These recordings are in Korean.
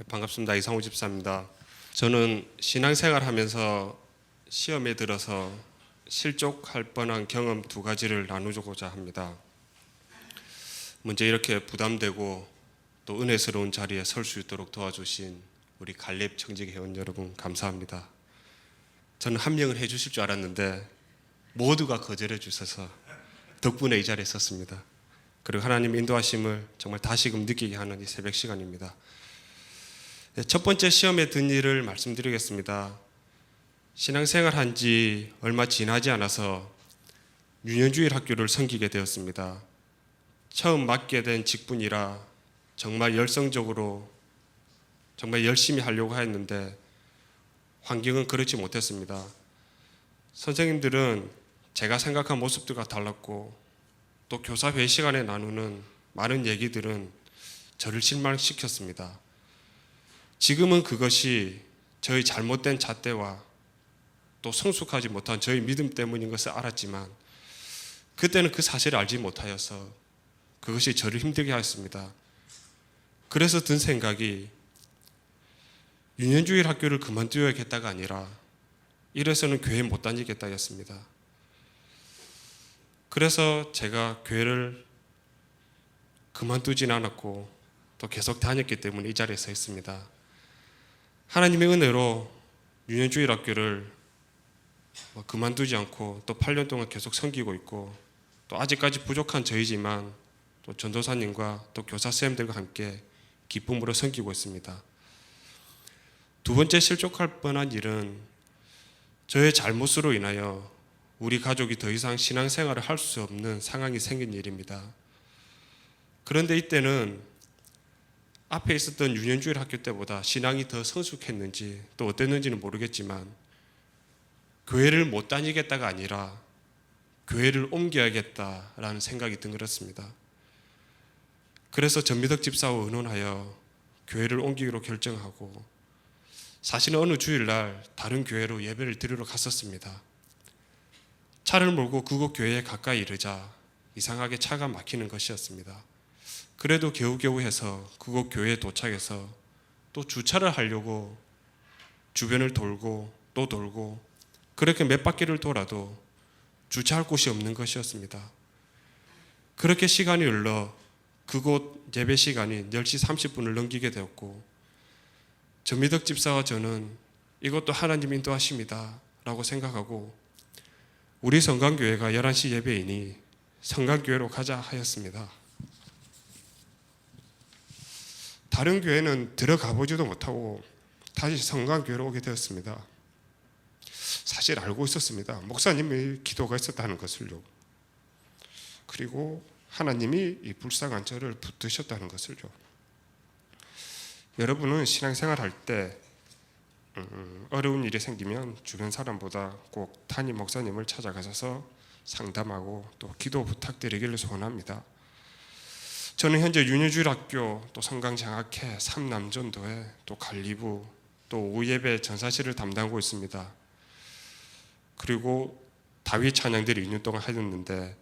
네, 반갑습니다. 이상우 집사입니다. 저는 신앙생활 하면서 시험에 들어서 실족할 뻔한 경험 두 가지를 나누고자 합니다. 먼저 이렇게 부담되고 또 은혜스러운 자리에 설 수 있도록 도와주신 우리 갈렙 청직 회원 여러분 감사합니다. 저는 한 명을 해주실 줄 알았는데 모두가 거절해 주셔서 덕분에 이 자리에 섰습니다. 그리고 하나님 인도하심을 정말 다시금 느끼게 하는 이 새벽 시간입니다. 네, 첫 번째 시험에 든 일을 말씀드리겠습니다. 신앙생활 한 지 얼마 지나지 않아서 유년주일 학교를 섬기게 되었습니다. 처음 맡게 된 직분이라 정말 열성적으로 정말 열심히 하려고 했는데 환경은 그렇지 못했습니다. 선생님들은 제가 생각한 모습들과 달랐고 또 교사 회의 시간에 나누는 많은 얘기들은 저를 실망시켰습니다. 지금은 그것이 저희 잘못된 잣대와 또 성숙하지 못한 저희 믿음 때문인 것을 알았지만 그때는 그 사실을 알지 못하여서 그것이 저를 힘들게 하였습니다. 그래서 든 생각이 유년주일 학교를 그만두어야겠다가 아니라 이래서는 교회 못 다니겠다였습니다. 그래서 제가 교회를 그만두진 않았고 또 계속 다녔기 때문에 이 자리에 서 있습니다. 하나님의 은혜로 유년주일 학교를 뭐 그만두지 않고 또 8년 동안 계속 섬기고 있고 또 아직까지 부족한 저희지만 또 전도사님과 또 교사 선생님들과 함께 기쁨으로 섬기고 있습니다. 두 번째 실족할 뻔한 일은 저의 잘못으로 인하여 우리 가족이 더 이상 신앙생활을 할 수 없는 상황이 생긴 일입니다. 그런데 이때는 앞에 있었던 유년주일 학교 때보다 신앙이 더 성숙했는지 또 어땠는지는 모르겠지만 교회를 못 다니겠다가 아니라 교회를 옮겨야겠다라는 생각이 든 그렇습니다. 그래서 전미덕 집사와 의논하여 교회를 옮기기로 결정하고 사실은 어느 주일날 다른 교회로 예배를 드리러 갔었습니다. 차를 몰고 그곳 교회에 가까이 이르자 이상하게 차가 막히는 것이었습니다. 그래도 겨우겨우 해서 그곳 교회에 도착해서 또 주차를 하려고 주변을 돌고 또 돌고 그렇게 몇 바퀴를 돌아도 주차할 곳이 없는 것이었습니다. 그렇게 시간이 흘러 그곳 예배 시간이 10시 30분을 넘기게 되었고 전미덕 집사와 저는 이것도 하나님 인도하십니다 라고 생각하고 우리 성강교회가 11시 예배이니 성강교회로 가자 하였습니다. 다른 교회는 들어가 보지도 못하고 다시 성강교회로 오게 되었습니다. 사실 알고 있었습니다. 목사님의 기도가 있었다는 것을요. 그리고 하나님이 이 불쌍한 저를 붙드셨다는 것을요. 여러분은 신앙생활 할때 음, 어려운 일이 생기면 주변 사람보다 꼭 담임 목사님을 찾아가셔서 상담하고 또 기도 부탁드리기를 소원합니다. 저는 현재 윤여주일 학교 또 성강장학회 삼남전도회 또 관리부 또 오예배 전사실을 담당하고 있습니다. 그리고 다윗 찬양대를 2년 동안 하였는데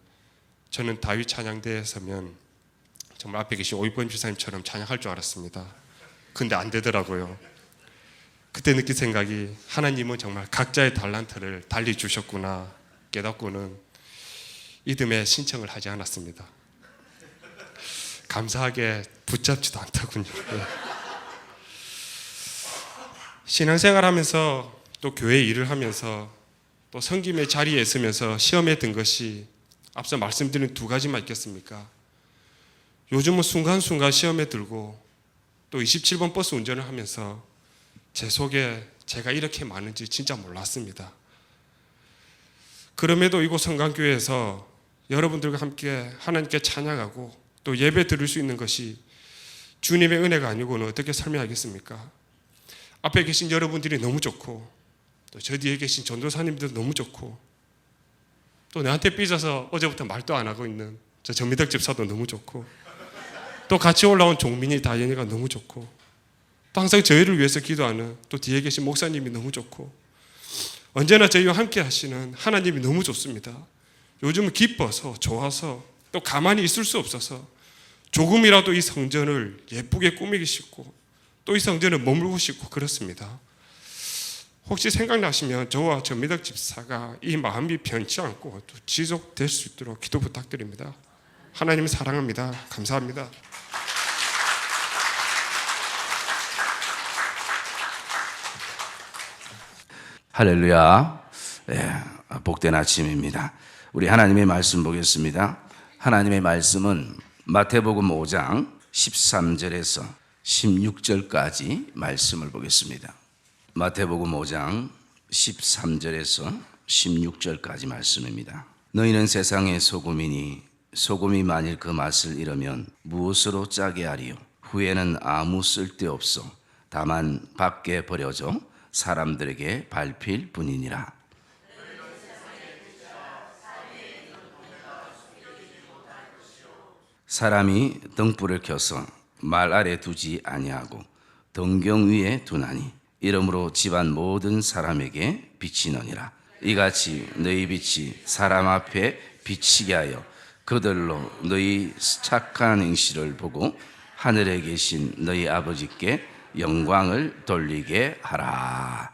저는 다윗 찬양대에 서면 정말 앞에 계신 오이번 주사님처럼 찬양할 줄 알았습니다. 근데 안 되더라고요. 그때 느낀 생각이 하나님은 정말 각자의 달란트를 달리 주셨구나 깨닫고는 이듬해 신청을 하지 않았습니다. 감사하게 붙잡지도 않더군요. 예. 신앙생활 하면서 또 교회 일을 하면서 또 성김의 자리에 있으면서 시험에 든 것이 앞서 말씀드린 두 가지만 있겠습니까? 요즘은 순간순간 시험에 들고 또 27번 버스 운전을 하면서 제 속에 제가 이렇게 많은지 진짜 몰랐습니다. 그럼에도 이곳 성강교회에서 여러분들과 함께 하나님께 찬양하고 또 예배 드릴 수 있는 것이 주님의 은혜가 아니고는 어떻게 설명하겠습니까? 앞에 계신 여러분들이 너무 좋고 또 저 뒤에 계신 전도사님들 너무 좋고 또 나한테 삐져서 어제부터 말도 안 하고 있는 저 전미덕 집사도 너무 좋고 또 같이 올라온 종민이 다현이가 너무 좋고 또 항상 저희를 위해서 기도하는 또 뒤에 계신 목사님이 너무 좋고 언제나 저희와 함께 하시는 하나님이 너무 좋습니다. 요즘은 기뻐서 좋아서 또 가만히 있을 수 없어서 조금이라도 이 성전을 예쁘게 꾸미기 싶고 또 이 성전에 머물고 싶고 그렇습니다. 혹시 생각나시면 저와 전미덕 집사가 이 마음이 변치 않고 또 지속될 수 있도록 기도 부탁드립니다. 하나님 사랑합니다. 감사합니다. 할렐루야. 예, 복된 아침입니다. 우리 하나님의 말씀 보겠습니다. 하나님의 말씀은 마태복음 5장 13절에서 16절까지 말씀을 보겠습니다. 마태복음 5장 13절에서 16절까지 말씀입니다. 너희는 세상의 소금이니 소금이 만일 그 맛을 잃으면 무엇으로 짜게 하리요? 후에는 아무 쓸데없어 다만 밖에 버려져 사람들에게 밟힐 뿐이니라. 사람이 등불을 켜서 말 아래 두지 아니하고 등경 위에 두나니 이러므로 집안 모든 사람에게 비치느니라. 이같이 너희 빛이 사람 앞에 비치게 하여 그들로 너희 착한 행실을 보고 하늘에 계신 너희 아버지께 영광을 돌리게 하라.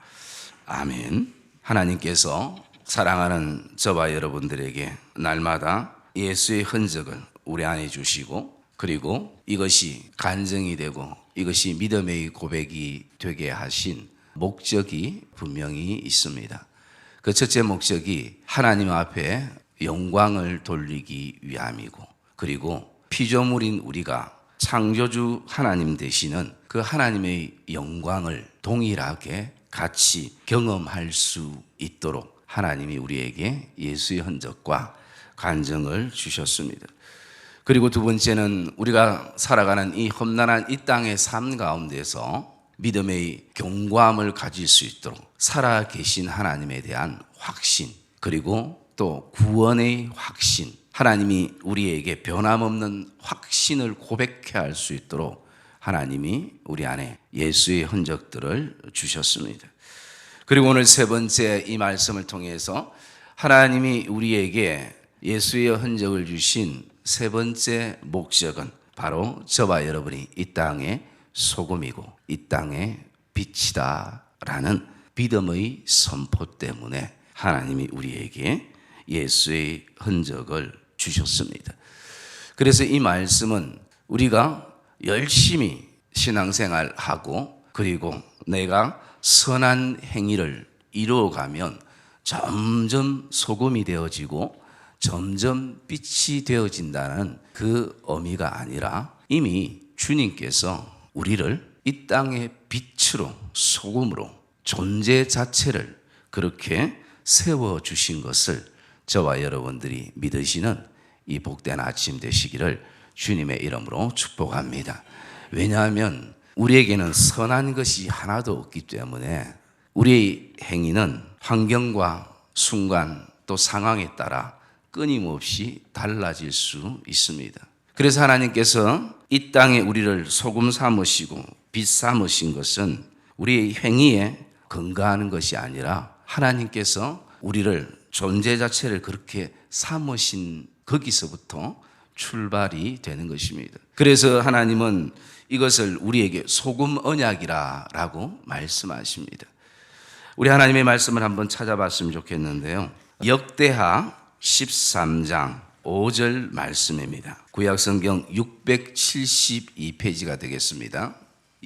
아멘. 하나님께서 사랑하는 저와 여러분들에게 날마다 예수의 흔적을 우리 안에 주시고 그리고 이것이 간증이 되고 이것이 믿음의 고백이 되게 하신 목적이 분명히 있습니다. 그 첫째 목적이 하나님 앞에 영광을 돌리기 위함이고 그리고 피조물인 우리가 창조주 하나님 되시는 그 하나님의 영광을 동일하게 같이 경험할 수 있도록 하나님이 우리에게 예수의 흔적과 간증을 주셨습니다. 그리고 두 번째는 우리가 살아가는 이 험난한 이 땅의 삶 가운데서 믿음의 경과함을 가질 수 있도록 살아 계신 하나님에 대한 확신, 그리고 또 구원의 확신, 하나님이 우리에게 변함없는 확신을 고백해 할 수 있도록 하나님이 우리 안에 예수의 흔적들을 주셨습니다. 그리고 오늘 세 번째 이 말씀을 통해서 하나님이 우리에게 예수의 흔적을 주신 세 번째 목적은 바로 저와 여러분이 이 땅의 소금이고 이 땅의 빛이다라는 믿음의 선포 때문에 하나님이 우리에게 예수의 흔적을 주셨습니다. 그래서 이 말씀은 우리가 열심히 신앙생활하고 그리고 내가 선한 행위를 이루어가면 점점 소금이 되어지고 점점 빛이 되어진다는 그 의미가 아니라 이미 주님께서 우리를 이 땅의 빛으로 소금으로 존재 자체를 그렇게 세워 주신 것을 저와 여러분들이 믿으시는 이 복된 아침 되시기를 주님의 이름으로 축복합니다. 왜냐하면 우리에게는 선한 것이 하나도 없기 때문에 우리의 행위는 환경과 순간 또 상황에 따라 끊임없이 달라질 수 있습니다. 그래서 하나님께서 이 땅에 우리를 소금 삼으시고 빛 삼으신 것은 우리의 행위에 근거하는 것이 아니라 하나님께서 우리를 존재 자체를 그렇게 삼으신 거기서부터 출발이 되는 것입니다. 그래서 하나님은 이것을 우리에게 소금 언약이라라고 말씀하십니다. 우리 하나님의 말씀을 한번 찾아봤으면 좋겠는데요. 역대하 13장 5절 말씀입니다. 구약 성경 672페이지가 되겠습니다.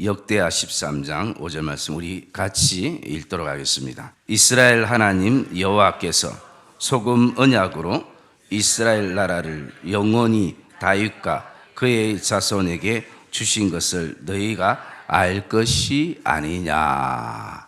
역대하 13장 5절 말씀 우리 같이 읽도록 하겠습니다. 이스라엘 하나님 여호와께서 소금 언약으로 이스라엘 나라를 영원히 다윗과 그의 자손에게 주신 것을 너희가 알 것이 아니냐.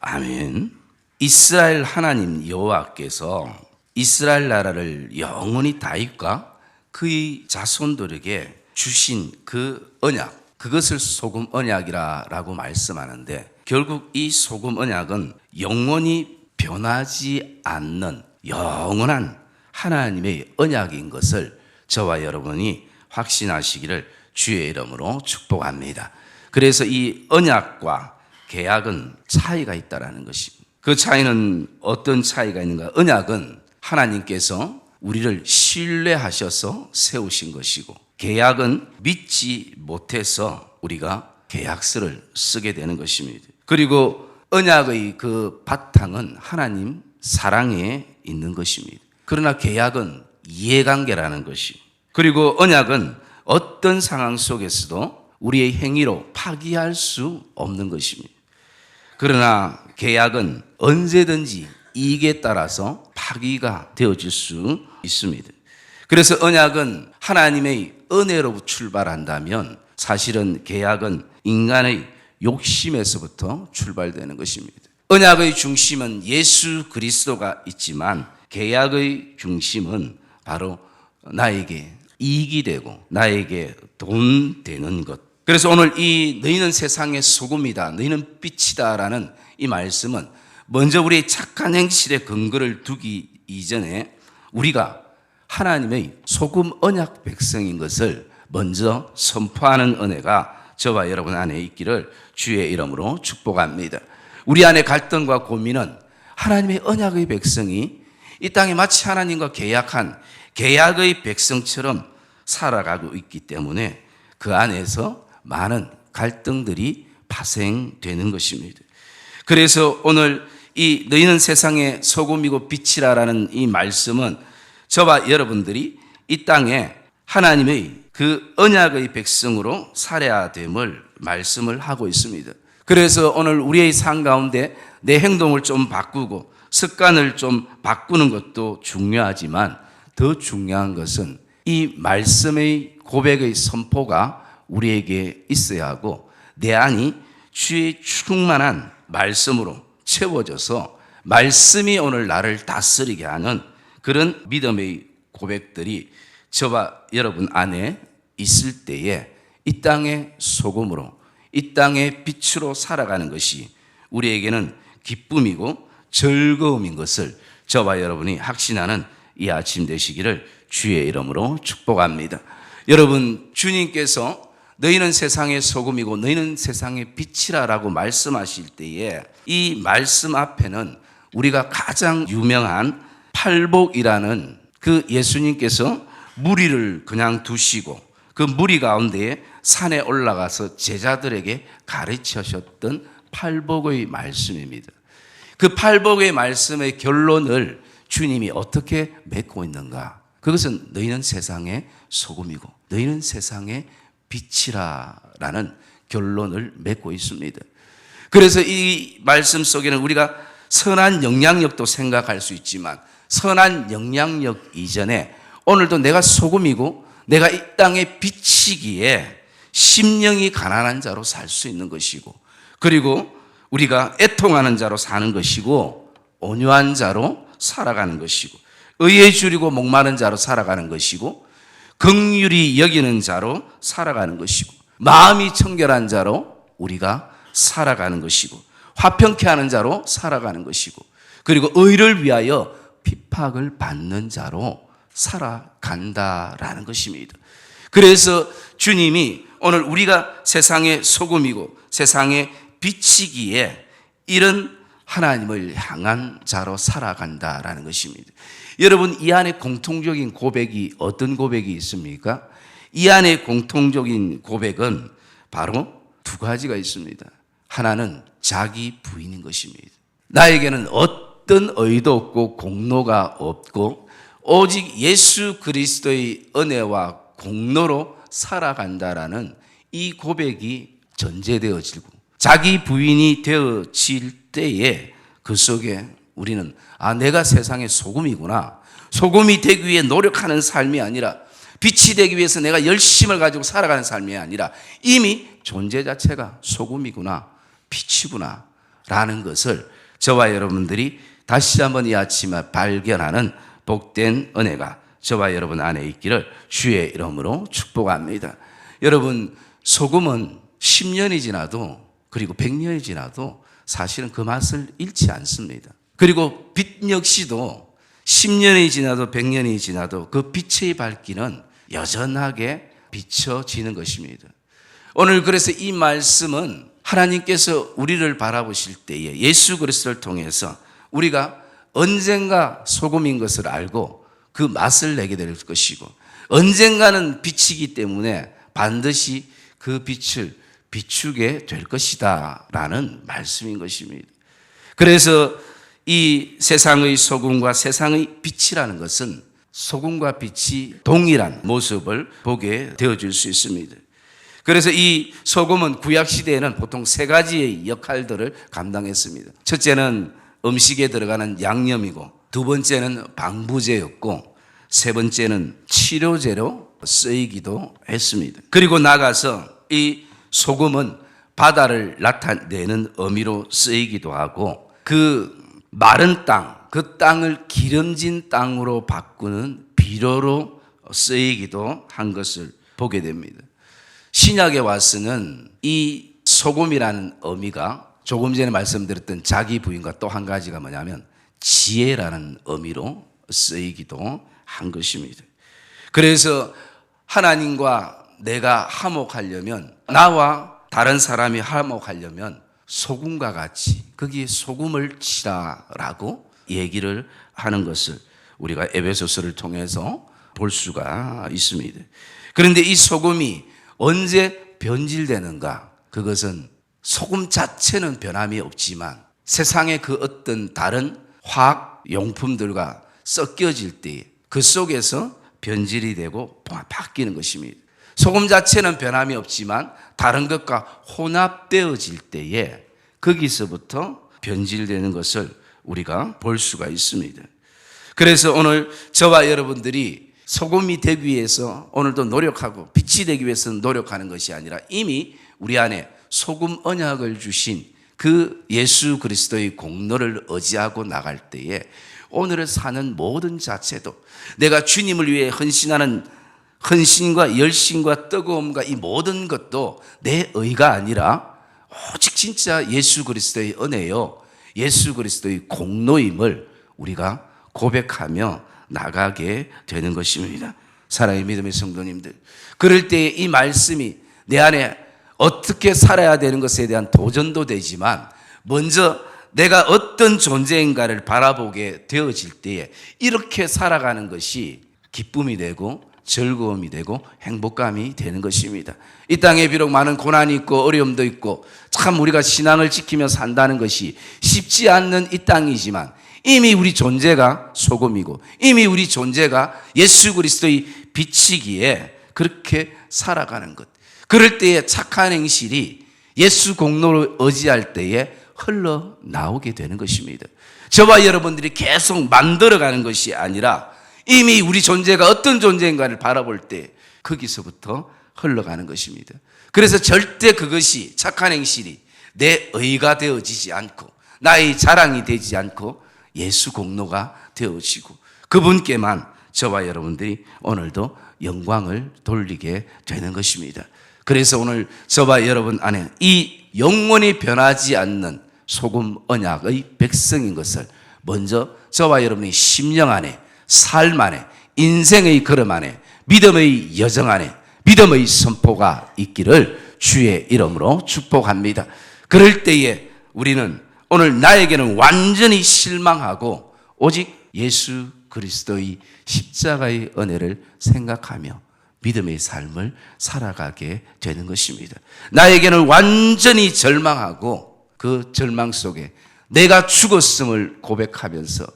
아멘. 이스라엘 하나님 여호와께서 이스라엘 나라를 영원히 다윗과 그의 자손들에게 주신 그 언약 그것을 소금 언약이라고 말씀하는데 결국 이 소금 언약은 영원히 변하지 않는 영원한 하나님의 언약인 것을 저와 여러분이 확신하시기를 주의 이름으로 축복합니다. 그래서 이 언약과 계약은 차이가 있다라는 것입니다. 그 차이는 어떤 차이가 있는가? 언약은 하나님께서 우리를 신뢰하셔서 세우신 것이고 계약은 믿지 못해서 우리가 계약서를 쓰게 되는 것입니다. 그리고 언약의 그 바탕은 하나님 사랑에 있는 것입니다. 그러나 계약은 이해관계라는 것이. 그리고 언약은 어떤 상황 속에서도 우리의 행위로 파기할 수 없는 것입니다. 그러나 계약은 언제든지 이익에 따라서 파기가 되어질 수 있습니다. 그래서 언약은 하나님의 은혜로 출발한다면 사실은 계약은 인간의 욕심에서부터 출발되는 것입니다. 언약의 중심은 예수 그리스도가 있지만 계약의 중심은 바로 나에게 이익이 되고 나에게 돈 되는 것. 그래서 오늘 이 너희는 세상의 소금이다. 너희는 빛이다라는 이 말씀은 먼저 우리의 착한 행실에 근거를 두기 이전에 우리가 하나님의 소금 언약 백성인 것을 먼저 선포하는 은혜가 저와 여러분 안에 있기를 주의 이름으로 축복합니다. 우리 안에 갈등과 고민은 하나님의 언약의 백성이 이 땅에 마치 하나님과 계약한 계약의 백성처럼 살아가고 있기 때문에 그 안에서 많은 갈등들이 파생되는 것입니다. 그래서 오늘 이 너희는 세상의 소금이고 빛이라라는 이 말씀은 저와 여러분들이 이 땅에 하나님의 그 언약의 백성으로 살아야 됨을 말씀을 하고 있습니다. 그래서 오늘 우리의 삶 가운데 내 행동을 좀 바꾸고 습관을 좀 바꾸는 것도 중요하지만 더 중요한 것은 이 말씀의 고백의 선포가 우리에게 있어야 하고 내 안이 주의 충만한 말씀으로 채워져서 말씀이 오늘 나를 다스리게 하는 그런 믿음의 고백들이 저와 여러분 안에 있을 때에 이 땅의 소금으로 이 땅의 빛으로 살아가는 것이 우리에게는 기쁨이고 즐거움인 것을 저와 여러분이 확신하는 이 아침 되시기를 주의 이름으로 축복합니다. 여러분, 주님께서 너희는 세상의 소금이고 너희는 세상의 빛이라라고 말씀하실 때에 이 말씀 앞에는 우리가 가장 유명한 팔복이라는 그 예수님께서 무리를 그냥 두시고 그 무리 가운데에 산에 올라가서 제자들에게 가르치셨던 팔복의 말씀입니다. 그 팔복의 말씀의 결론을 주님이 어떻게 맺고 있는가? 그것은 너희는 세상의 소금이고 너희는 세상의 빛이라라는 결론을 맺고 있습니다. 그래서 이 말씀 속에는 우리가 선한 영향력도 생각할 수 있지만 선한 영향력 이전에 오늘도 내가 소금이고 내가 이 땅에 비치기에 심령이 가난한 자로 살 수 있는 것이고 그리고 우리가 애통하는 자로 사는 것이고 온유한 자로 살아가는 것이고 의에 줄이고 목마른 자로 살아가는 것이고 긍휼히 여기는 자로 살아가는 것이고 마음이 청결한 자로 우리가 살아가는 것이고 화평케 하는 자로 살아가는 것이고 그리고 의를 위하여 핍박을 받는 자로 살아간다라는 것입니다. 그래서 주님이 오늘 우리가 세상의 소금이고 세상의 빛이기에 이런 하나님을 향한 자로 살아간다라는 것입니다. 여러분 이 안에 공통적인 고백이 어떤 고백이 있습니까? 이 안에 공통적인 고백은 바로 두 가지가 있습니다. 하나는 자기 부인인 것입니다. 나에게는 어떤 의도 없고 공로가 없고 오직 예수 그리스도의 은혜와 공로로 살아간다라는 이 고백이 전제되어지고 자기 부인이 되어질 때에 그 속에 우리는 아 내가 세상의 소금이구나 소금이 되기 위해 노력하는 삶이 아니라 빛이 되기 위해서 내가 열심을 가지고 살아가는 삶이 아니라 이미 존재 자체가 소금이구나 빛이구나 라는 것을 저와 여러분들이 다시 한번 이 아침에 발견하는 복된 은혜가 저와 여러분 안에 있기를 주의 이름으로 축복합니다. 여러분 소금은 10년이 지나도 그리고 100년이 지나도 사실은 그 맛을 잃지 않습니다. 그리고 빛 역시도 10년이 지나도 100년이 지나도 그 빛의 밝기는 여전하게 비춰지는 것입니다. 오늘 그래서 이 말씀은 하나님께서 우리를 바라보실 때에 예수 그리스도를 통해서 우리가 언젠가 소금인 것을 알고 그 맛을 내게 될 것이고 언젠가는 빛이기 때문에 반드시 그 빛을 비추게 될 것이다. 라는 말씀인 것입니다. 그래서 이 세상의 소금과 세상의 빛이라는 것은 소금과 빛이 동일한 모습을 보게 되어줄 수 있습니다. 그래서 이 소금은 구약 시대에는 보통 세 가지의 역할들을 감당했습니다. 첫째는 음식에 들어가는 양념이고 두 번째는 방부제였고 세 번째는 치료제로 쓰이기도 했습니다. 그리고 나가서 이 소금은 바다를 나타내는 의미로 쓰이기도 하고 그 마른 땅, 그 땅을 기름진 땅으로 바꾸는 비료로 쓰이기도 한 것을 보게 됩니다. 신약에 와서는 이 소금이라는 의미가 조금 전에 말씀드렸던 자기 부인과 또 한 가지가 뭐냐면 지혜라는 의미로 쓰이기도 한 것입니다. 그래서 하나님과 내가 화목하려면 나와 다른 사람이 화목하려면 소금과 같이 거기에 소금을 치라라고 얘기를 하는 것을 우리가 에베소서를 통해서 볼 수가 있습니다. 그런데 이 소금이 언제 변질되는가? 그것은 소금 자체는 변함이 없지만 세상의 그 어떤 다른 화학 용품들과 섞여질 때 그 속에서 변질이 되고 바뀌는 것입니다. 소금 자체는 변함이 없지만 다른 것과 혼합되어질 때에 거기서부터 변질되는 것을 우리가 볼 수가 있습니다. 그래서 오늘 저와 여러분들이 소금이 되기 위해서 오늘도 노력하고 빛이 되기 위해서 노력하는 것이 아니라 이미 우리 안에 소금 언약을 주신 그 예수 그리스도의 공로를 의지하고 나갈 때에 오늘을 사는 모든 자체도 내가 주님을 위해 헌신하는 헌신과 열심과 뜨거움과 이 모든 것도 내 의가 아니라 오직 진짜 예수 그리스도의 은혜요. 예수 그리스도의 공로임을 우리가 고백하며 나가게 되는 것입니다. 사랑의 믿음의 성도님들. 그럴 때이 말씀이 내 안에 어떻게 살아야 되는 것에 대한 도전도 되지만 먼저 내가 어떤 존재인가를 바라보게 되어질 때에 이렇게 살아가는 것이 기쁨이 되고 즐거움이 되고 행복감이 되는 것입니다. 이 땅에 비록 많은 고난이 있고 어려움도 있고 참 우리가 신앙을 지키며 산다는 것이 쉽지 않는 이 땅이지만 이미 우리 존재가 소금이고 이미 우리 존재가 예수 그리스도의 빛이기에 그렇게 살아가는 것. 그럴 때에 착한 행실이 예수 공로를 의지할 때에 흘러 나오게 되는 것입니다. 저와 여러분들이 계속 만들어가는 것이 아니라 이미 우리 존재가 어떤 존재인가를 바라볼 때 거기서부터 흘러가는 것입니다. 그래서 절대 그것이 착한 행실이 내 의가 되어지지 않고 나의 자랑이 되지 않고 예수 공로가 되어지고 그분께만 저와 여러분들이 오늘도 영광을 돌리게 되는 것입니다. 그래서 오늘 저와 여러분 안에 이 영원히 변하지 않는 소금 언약의 백성인 것을 먼저 저와 여러분의 심령 안에 삶 안에 인생의 걸음 안에 믿음의 여정 안에 믿음의 선포가 있기를 주의 이름으로 축복합니다. 그럴 때에 우리는 오늘 나에게는 완전히 실망하고 오직 예수 그리스도의 십자가의 은혜를 생각하며 믿음의 삶을 살아가게 되는 것입니다. 나에게는 완전히 절망하고 그 절망 속에 내가 죽었음을 고백하면서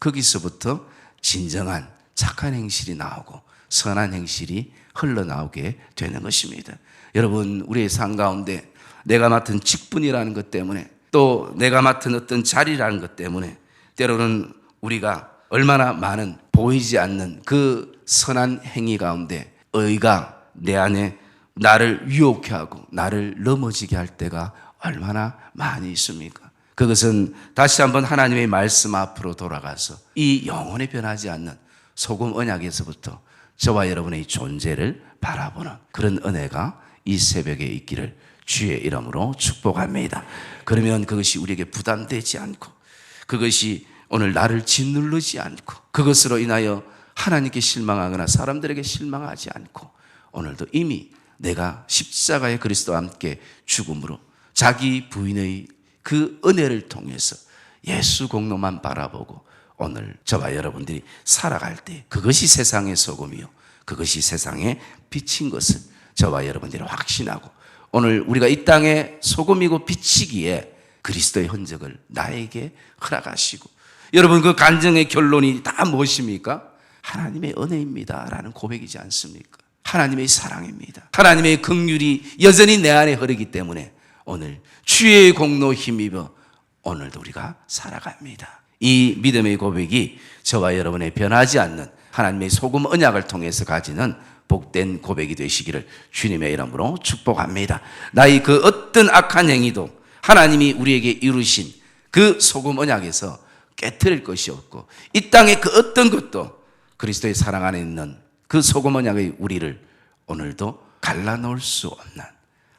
거기서부터 진정한 착한 행실이 나오고 선한 행실이 흘러나오게 되는 것입니다. 여러분, 우리의 삶 가운데 내가 맡은 직분이라는 것 때문에 또 내가 맡은 어떤 자리라는 것 때문에 때로는 우리가 얼마나 많은 보이지 않는 그 선한 행위 가운데 의가 내 안에 나를 유혹해 하고 나를 넘어지게 할 때가 얼마나 많이 있습니까? 그것은 다시 한번 하나님의 말씀 앞으로 돌아가서 이 영원히 변하지 않는 소금 언약에서부터 저와 여러분의 존재를 바라보는 그런 은혜가 이 새벽에 있기를 주의 이름으로 축복합니다. 그러면 그것이 우리에게 부담되지 않고 그것이 오늘 나를 짓누르지 않고 그것으로 인하여 하나님께 실망하거나 사람들에게 실망하지 않고 오늘도 이미 내가 십자가의 그리스도와 함께 죽음으로 자기 부인의 그 은혜를 통해서 예수 공로만 바라보고 오늘 저와 여러분들이 살아갈 때 그것이 세상의 소금이요. 그것이 세상의 빛인 것을 저와 여러분들이 확신하고 오늘 우리가 이 땅에 소금이고 비치기에 그리스도의 흔적을 나에게 허락하시고 여러분 그 간증의 결론이 다 무엇입니까? 하나님의 은혜입니다라는 고백이지 않습니까? 하나님의 사랑입니다. 하나님의 긍휼이 여전히 내 안에 흐르기 때문에 오늘 주의 공로 힘입어 오늘도 우리가 살아갑니다. 이 믿음의 고백이 저와 여러분의 변하지 않는 하나님의 소금 언약을 통해서 가지는 복된 고백이 되시기를 주님의 이름으로 축복합니다. 나의 그 어떤 악한 행위도 하나님이 우리에게 이루신 그 소금 언약에서 깨뜨릴 것이 없고 이 땅의 그 어떤 것도 그리스도의 사랑 안에 있는 그 소금 언약의 우리를 오늘도 갈라놓을 수 없는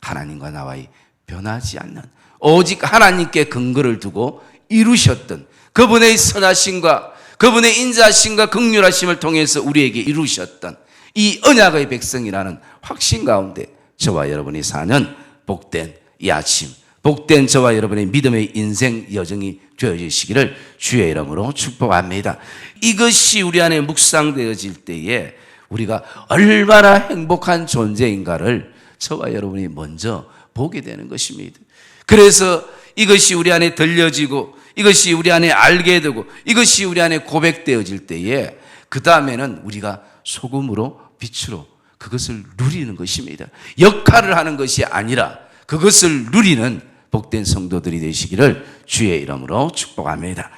하나님과 나와의 변하지 않는 오직 하나님께 근거를 두고 이루셨던 그분의 선하심과 그분의 인자심과 극률하심을 통해서 우리에게 이루셨던 이 언약의 백성이라는 확신 가운데 저와 여러분이 사는 복된 이 아침 복된 저와 여러분의 믿음의 인생 여정이 되어지시기를 주의 이름으로 축복합니다. 이것이 우리 안에 묵상되어질 때에 우리가 얼마나 행복한 존재인가를 저와 여러분이 먼저 보게 되는 것입니다. 그래서 이것이 우리 안에 들려지고 이것이 우리 안에 알게 되고 이것이 우리 안에 고백되어질 때에 그 다음에는 우리가 소금으로 빛으로 그것을 누리는 것입니다. 역할을 하는 것이 아니라 그것을 누리는 복된 성도들이 되시기를 주의 이름으로 축복합니다.